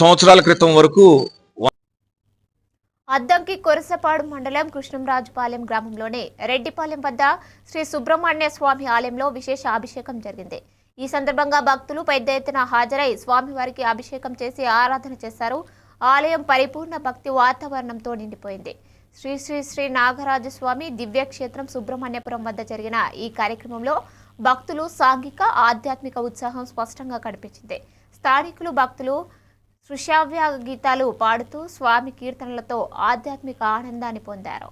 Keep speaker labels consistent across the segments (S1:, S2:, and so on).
S1: సంవత్సరాల క్రితం వరకు
S2: అద్దంకి కొరసపాడు మండలం కృష్ణంరాజుపాలెం గ్రామంలోనే రెడ్డిపాలెం వద్ద శ్రీ సుబ్రహ్మణ్య స్వామి ఆలయంలో విశేష అభిషేకం జరిగింది. ఈ సందర్భంగా భక్తులు పెద్ద ఎత్తున హాజరై స్వామివారికి అభిషేకం చేసి ఆరాధన చేశారు. ఆలయం పరిపూర్ణ భక్తి వాతావరణంతో నిండిపోయింది. శ్రీ శ్రీ శ్రీ నాగరాజస్వామి దివ్యక్షేత్రం సుబ్రహ్మణ్యపురం వద్ద జరిగిన ఈ కార్యక్రమంలో భక్తులు సాంఘిక ఆధ్యాత్మిక ఉత్సాహం స్పష్టంగా కనిపించింది. స్థానికులు భక్తులు కృషావ్య గీతాలు పాడుతూ స్వామి కీర్తనలతో ఆధ్యాత్మిక ఆనందాన్ని పొందారు.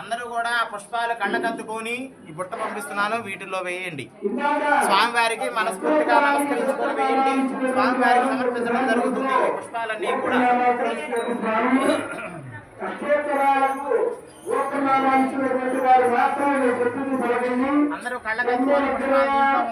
S3: అందరూ కూడా పుష్పాలు కళ్ళకత్తుకొని ఈ బుట్ట పంపిస్తున్నాను వీటిల్లో వేయండి. స్వామివారికి మనస్ఫూర్తిగా నమస్కరించుకొని వేయండి. స్వామివారికి సమర్పించడం జరుగుతుంది. ఈ పుష్పాలన్నీ కూడా. అందరూ కళ్ళకత్తుకొని పుష్పాలు